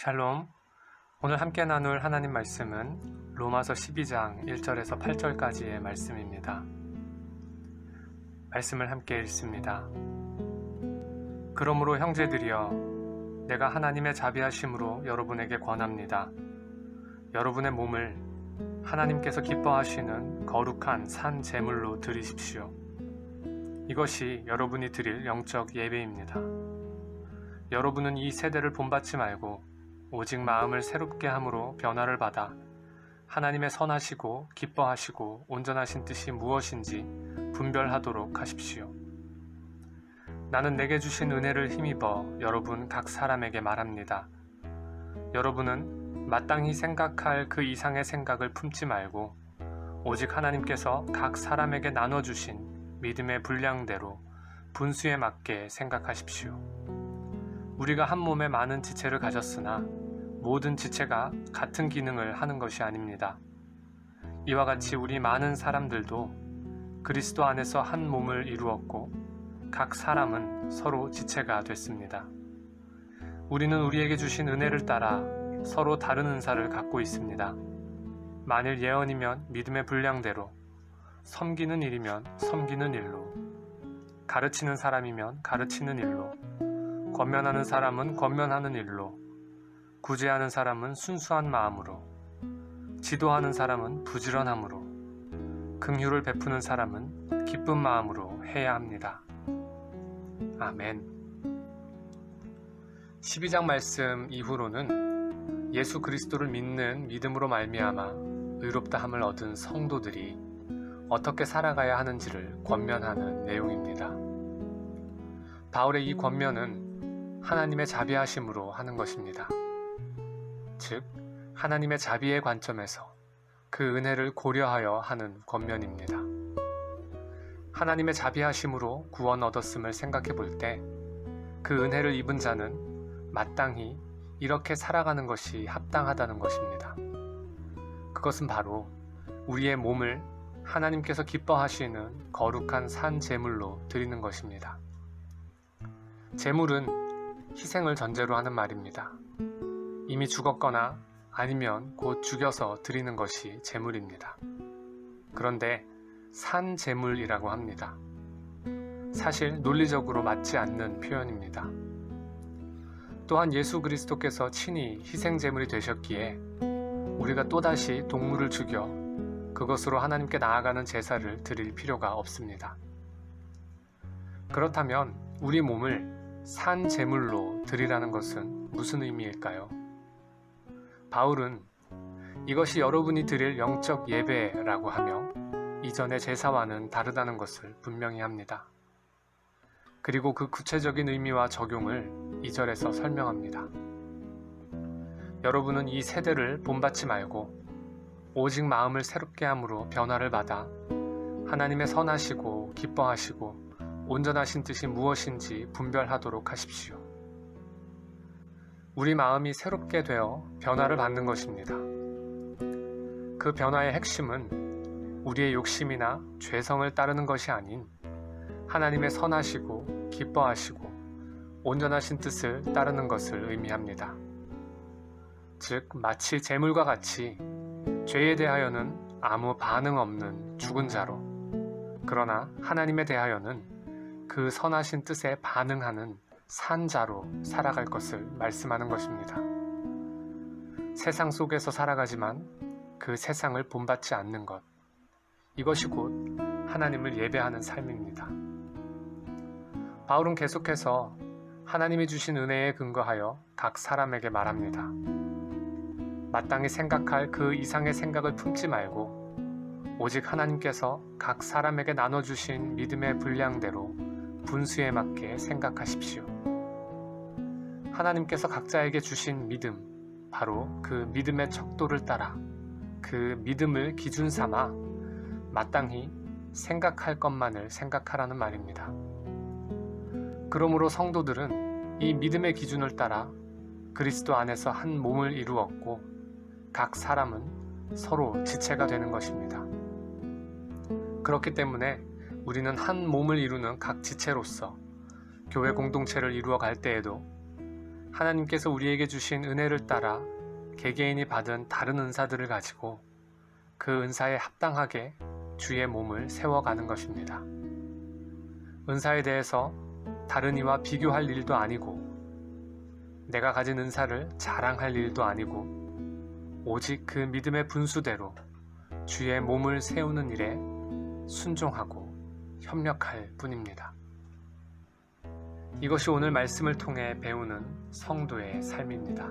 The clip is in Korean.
샬롬. 오늘 함께 나눌 하나님 말씀은 로마서 12장 1절에서 8절까지의 말씀입니다. 말씀을 함께 읽습니다. 그러므로 형제들이여 내가 하나님의 자비하심으로 여러분에게 권합니다. 여러분의 몸을 하나님께서 기뻐하시는 거룩한 산 제물로 드리십시오. 이것이 여러분이 드릴 영적 예배입니다. 여러분은 이 세대를 본받지 말고 오직 마음을 새롭게 함으로 변화를 받아 하나님의 선하시고 기뻐하시고 온전하신 뜻이 무엇인지 분별하도록 하십시오. 나는 내게 주신 은혜를 힘입어 여러분 각 사람에게 말합니다. 여러분은 마땅히 생각할 그 이상의 생각을 품지 말고 오직 하나님께서 각 사람에게 나눠주신 믿음의 분량대로 분수에 맞게 생각하십시오. 우리가 한 몸에 많은 지체를 가졌으나 모든 지체가 같은 기능을 하는 것이 아닙니다. 이와 같이 우리 많은 사람들도 그리스도 안에서 한 몸을 이루었고 각 사람은 서로 지체가 됐습니다. 우리는 우리에게 주신 은혜를 따라 서로 다른 은사를 갖고 있습니다. 만일 예언이면 믿음의 분량대로, 섬기는 일이면 섬기는 일로, 가르치는 사람이면 가르치는 일로, 권면하는 사람은 권면하는 일로, 구제하는 사람은 순수한 마음으로, 지도하는 사람은 부지런함으로, 긍휼을 베푸는 사람은 기쁜 마음으로 해야 합니다. 아멘. 12장 말씀 이후로는 예수 그리스도를 믿는 믿음으로 말미암아 의롭다함을 얻은 성도들이 어떻게 살아가야 하는지를 권면하는 내용입니다. 바울의 이 권면은 하나님의 자비하심으로 하는 것입니다. 즉, 하나님의 자비의 관점에서 그 은혜를 고려하여 하는 권면입니다. 하나님의 자비하심으로 구원 얻었음을 생각해 볼 때 그 은혜를 입은 자는 마땅히 이렇게 살아가는 것이 합당하다는 것입니다. 그것은 바로 우리의 몸을 하나님께서 기뻐하시는 거룩한 산 제물로 드리는 것입니다. 제물은 희생을 전제로 하는 말입니다. 이미 죽었거나 아니면 곧 죽여서 드리는 것이 제물입니다. 그런데 산 제물이라고 합니다. 사실 논리적으로 맞지 않는 표현입니다. 또한 예수 그리스도께서 친히 희생 제물이 되셨기에 우리가 또다시 동물을 죽여 그것으로 하나님께 나아가는 제사를 드릴 필요가 없습니다. 그렇다면 우리 몸을 산 제물로 드리라는 것은 무슨 의미일까요? 바울은 이것이 여러분이 드릴 영적 예배라고 하며 이전의 제사와는 다르다는 것을 분명히 합니다. 그리고 그 구체적인 의미와 적용을 2절에서 설명합니다. 여러분은 이 세대를 본받지 말고 오직 마음을 새롭게 함으로 변화를 받아 하나님의 선하시고 기뻐하시고 온전하신 뜻이 무엇인지 분별하도록 하십시오. 우리 마음이 새롭게 되어 변화를 받는 것입니다. 그 변화의 핵심은 우리의 욕심이나 죄성을 따르는 것이 아닌 하나님의 선하시고 기뻐하시고 온전하신 뜻을 따르는 것을 의미합니다. 즉, 마치 재물과 같이 죄에 대하여는 아무 반응 없는 죽은 자로, 그러나 하나님에 대하여는 그 선하신 뜻에 반응하는 산자로 살아갈 것을 말씀하는 것입니다. 세상 속에서 살아가지만 그 세상을 본받지 않는 것. 이것이 곧 하나님을 예배하는 삶입니다. 바울은 계속해서 하나님이 주신 은혜에 근거하여 각 사람에게 말합니다. 마땅히 생각할 그 이상의 생각을 품지 말고 오직 하나님께서 각 사람에게 나눠주신 믿음의 분량대로 분수에 맞게 생각하십시오. 하나님께서 각자에게 주신 믿음, 바로 그 믿음의 척도를 따라 그 믿음을 기준 삼아 마땅히 생각할 것만을 생각하라는 말입니다. 그러므로 성도들은 이 믿음의 기준을 따라 그리스도 안에서 한 몸을 이루었고 각 사람은 서로 지체가 되는 것입니다. 그렇기 때문에 우리는 한 몸을 이루는 각 지체로서 교회 공동체를 이루어 갈 때에도 하나님께서 우리에게 주신 은혜를 따라 개개인이 받은 다른 은사들을 가지고 그 은사에 합당하게 주의 몸을 세워가는 것입니다. 은사에 대해서 다른 이와 비교할 일도 아니고 내가 가진 은사를 자랑할 일도 아니고 오직 그 믿음의 분수대로 주의 몸을 세우는 일에 순종하고 협력할 뿐입니다. 이것이 오늘 말씀을 통해 배우는 성도의 삶입니다.